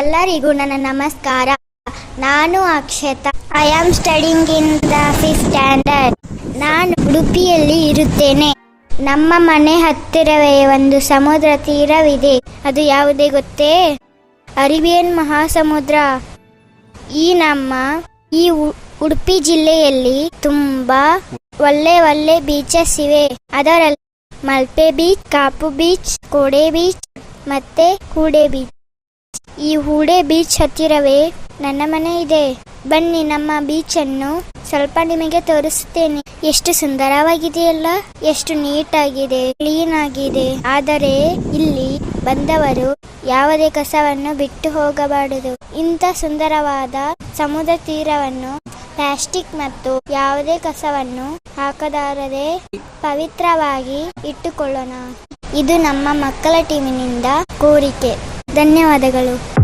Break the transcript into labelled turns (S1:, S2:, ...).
S1: ಎಲ್ಲರಿಗೂ ನನ್ನ ನಮಸ್ಕಾರ. ನಾನು Akshata. I am studying in the fifth standard ನಾನು ಉಡುಪಿಯಲ್ಲಿ ಇರುತ್ತೇನೆ. ನಮ್ಮ ಮನೆ ಹತ್ತಿರವೇ ಒಂದು ಸಮುದ್ರ ತೀರವಿದೆ. ಅದು ಯಾವುದೇ ಗೊತ್ತೇ? ಅರಿಬಿಯನ್ ಮಹಾಸಮುದ್ರ. ಈ ನಮ್ಮ, ಈ ಉಡುಪಿ ಜಿಲ್ಲೆಯಲ್ಲಿ ತುಂಬಾ ಒಳ್ಳೆ ಒಳ್ಳೆ ಬೀಚಸ್ ಇವೆ. ಅದರಲ್ಲಿ Malpe beach Kapu beach Kode beach ಮತ್ತೆ ಕೂಡೆ ಬೀಚ್ ಈ ಹೂಡೆ ಬೀಚ್ ಹತ್ತಿರವೇ ನನ್ನ ಮನೆ ಇದೆ. ಬನ್ನಿ ನಮ್ಮ ಬೀಚ್ ಅನ್ನು ಸ್ವಲ್ಪ ನಿಮಗೆ ತೋರಿಸುತ್ತೇನೆ. ಎಷ್ಟು ಸುಂದರವಾಗಿದೆಯಲ್ಲ, ಎಷ್ಟು ನೀಟ್ ಆಗಿದೆ ಕ್ಲೀನ್ ಆಗಿದೆ. ಆದರೆ ಇಲ್ಲಿ ಬಂದವರು ಯಾವುದೇ ಕಸವನ್ನು ಬಿಟ್ಟು ಹೋಗಬಾರದು. ಇಂಥ ಸುಂದರವಾದ ಸಮುದ್ರ ತೀರವನ್ನು, ಪ್ಲಾಸ್ಟಿಕ್ ಮತ್ತು ಯಾವುದೇ ಕಸವನ್ನು ಹಾಕದಾರದೆ ಪವಿತ್ರವಾಗಿ ಇಟ್ಟುಕೊಳ್ಳೋಣ. ಇದು ನಮ್ಮ ಮಕ್ಕಳ ಟೀಮಿನಿಂದ ಕೋರಿಕೆ. ಧನ್ಯವಾದಗಳು.